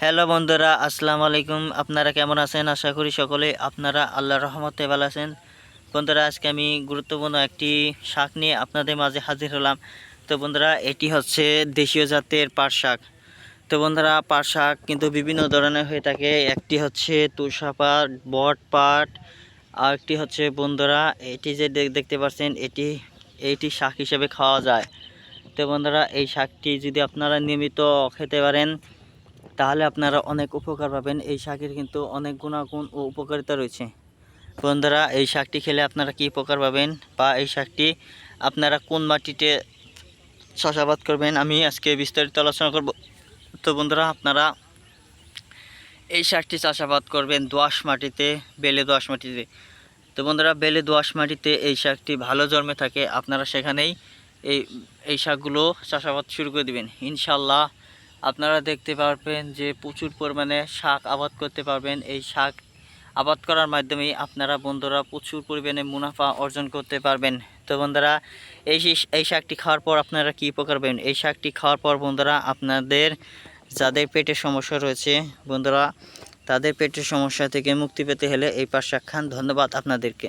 Hello বন্ধুরা, আসসালামু আলাইকুম। আপনারা কেমন আছেন? আশা করি সকলে আপনারা আল্লাহর রহমতে ভালো আছেন। বন্ধুরা, আজকে আমি গুরুত্বপূর্ণ একটি শাক নিয়ে আপনাদের মাঝে হাজির হলাম। তো বন্ধুরা, এটি হচ্ছে দেশীয় জাতের পাট শাক। তো বন্ধুরা, পাট শাক কিন্তু বিভিন্ন ধরনের হয়ে থাকে। একটি হচ্ছে তুষা পাট, বট পাট, আর একটি হচ্ছে বন্ধুরা, এটি যে দেখ- দেখতে পাচ্ছেন, এটি এইটি শাক হিসেবে খাওয়া যায়। তো বন্ধুরা, এই শাকটি যদি আপনারা নিয়মিত খেতে পারেন তাহলে আপনারা অনেক উপকার পাবেন। এই শাকের কিন্তু অনেক গুণাগুণ ও উপকারিতা রয়েছে। বন্ধুরা, এই শাকটি খেলে আপনারা কি উপকার পাবেন? বা এই শাকটি আপনারা কোন মাটিতে চাষাবাদ করবেন? আমি আজকে বিস্তারিত আলোচনা করব। তো বন্ধুরা, আপনারা এই শাকটি চাষাবাদ করবেন দোআঁশ মাটিতে, বেলে দোআঁশ মাটিতে। তো বন্ধুরা, বেলে দোআঁশ মাটিতে এই শাকটি ভালো জন্মে থাকে। আপনারা সেখানেই এই এই শাকগুলো চাষাবাদ শুরু করে দিবেন। ইনশাল্লাহ আপনারা দেখতে পারবেন যে প্রচুর পরিমাণে শাক আবাদ করতে পারবেন। এই শাক আবাদ করার মাধ্যমে আপনারা বন্ধুরা প্রচুর পরিমাণে মুনাফা অর্জন করতে পারবেন। তো বন্ধুরা, এই এই শাকটি খাওয়ার পর আপনারা কী উপকার পাবেন? এই শাকটি খাওয়ার পর বন্ধুরা, আপনাদের যাদের পেটের সমস্যা রয়েছে, বন্ধুরা, তাদের পেটের সমস্যা থেকে মুক্তি পেতে হলে এই পাট শাক খান ধন্যবাদ আপনাদেরকে।